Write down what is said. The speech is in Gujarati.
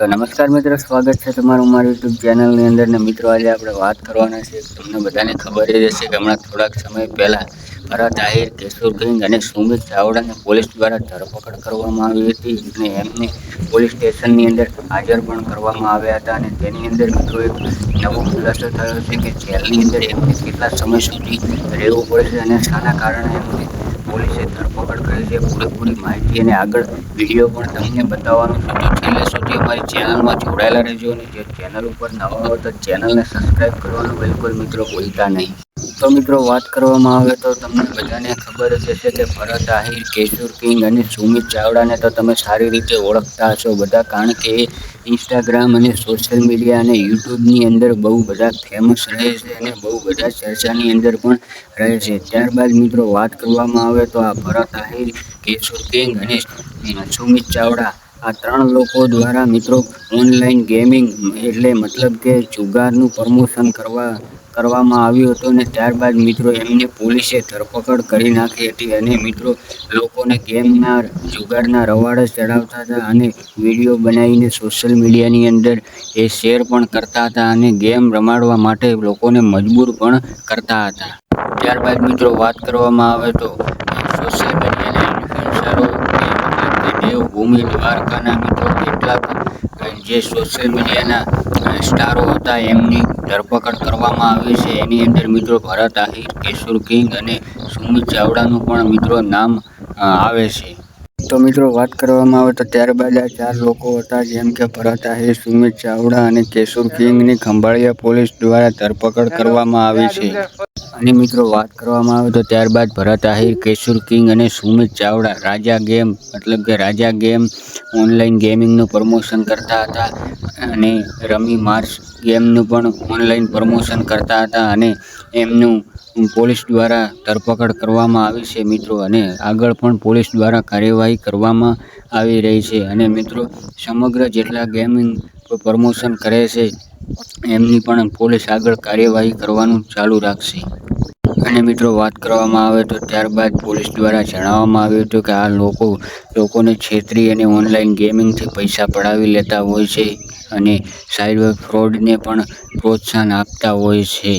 તો નમસ્કાર મિત્રો, સ્વાગત છે તમારું મારી યુટ્યુબ ચેનલની અંદર. ને મિત્રો, આજે આપણે વાત કરવાના છે તમને બધાને ખબર જ હશે કે હમણાં થોડાક સમય પહેલાં ભરત આહિર, કેશોર કિંગ અને સુમિત ચાવડાને પોલીસ દ્વારા ધરપકડ કરવામાં આવી હતી અને એમને પોલીસ સ્ટેશનની અંદર હાજર પણ કરવામાં આવ્યા હતા. અને તેની અંદર મિત્રો, એક નવો ખુલાસો થયો છે કે જેલની અંદર એમને કેટલા સમય સુધી રહેવું પડે છે અને શાના કારણે એમને પોલીસે ધરપકડ કરી છે. પૂરેપૂરી માહિતી અને આગળ વીડિયો પણ તમને બતાવવાનો છે. છેલ્લે સુધી અમારી ચેનલમાં જોડાયેલા રહેજો અને જે ચેનલ ઉપર નવા હો તો ચેનલને સબસ્ક્રાઈબ કરવાનું બિલકુલ મિત્રો ભૂલતા નહીં. તો મિત્રો વાત કરવામાં આવે તો તમને બધાને ખબર જ હશે કે ભરત, આહિર, કેશુર, કિંગ અને સુમિત ચાવડાને તો તમે સારી રીતે ઓળખતા હશો બધા, કારણ કે ઇન્સ્ટાગ્રામ અને સોશિયલ મીડિયા અને યુટ્યુબની અંદર બહુ બધા ફેમસ રહે છે અને બહુ બધા ચર્ચાની અંદર પણ રહે છે. ત્યારબાદ મિત્રો વાત કરવામાં આવે તો આ ભરત, આહિર, કેશુર, કિંગ અને સુમિત ચાવડા આ ત્રણ લોકો દ્વારા મિત્રો ઓનલાઈન ગેમિંગ એટલે મતલબ કે જુગારનું પ્રમોશન કરવા કરવામાં આવ્યું હતું અને ત્યારબાદ મિત્રો એમને પોલીસે ધરપકડ કરી નાખી હતી અને મિત્રો લોકોને ગેમના જુગારના રવાડ ચડાવતા હતા અને વીડિયો બનાવીને સોશિયલ મીડિયાની અંદર એ શેર પણ કરતા હતા અને ગેમ રમાડવા માટે લોકોને મજબૂર પણ કરતા હતા. ત્યારબાદ મિત્રો વાત કરવામાં આવે તો સોશિયલ મીડિયાના ઇન્ફ્લુએન્સરો દેવભૂમિ દ્વારકાના મિત્રો કેટલાક જે સોશિયલ મીડિયાના સ્ટારો હતા એમની ધરપકડ કરવામાં આવી છે. એની અંદર મિત્રો ભરત આહિર, કેશુર કિંગ અને સુમિત ચાવડાનું પણ મિત્રો નામ આવે છે. તો મિત્રો વાત કરવામાં આવે તો ત્યારબાદ આ ચાર લોકો હતા, જેમ કે ભરત આહિર, સુમિત ચાવડા અને કેશુર કિંગની ખંભાળિયા પોલીસ દ્વારા ધરપકડ કરવામાં આવી છે. અને મિત્રો વાત કરવામાં આવે તો ત્યારબાદ ભરત આહિર, કેશુર કિંગ અને સુમિત ચાવડા રાજા ગેમ, મતલબ કે રાજા ગેમ ઓનલાઈન ગેમિંગનું પ્રમોશન કરતા હતા અને રમી માર્સ ગેમનું પણ ઓનલાઈન પ્રમોશન કરતા હતા અને એમનું પોલીસ દ્વારા ધરપકડ કરવામાં આવી છે મિત્રો અને આગળ પણ પોલીસ દ્વારા કાર્યવાહી કરવામાં આવી રહી છે અને મિત્રો સમગ્ર જેટલા ગેમિંગ પ્રમોશન કરે છે એમની પણ પોલીસ આગળ કાર્યવાહી કરવાનું ચાલુ રાખશે. અને મિત્રો, વાત કરવામાં આવે તો ત્યારબાદ પોલીસ દ્વારા જણાવવામાં આવ્યું હતું કે આ લોકો, લોકોને છેતરી અને ઓનલાઈન ગેમિંગથી પૈસા પડાવી લેતા હોય છે અને સાયબર ફ્રોડને પણ પ્રોત્સાહન આપતા હોય છે.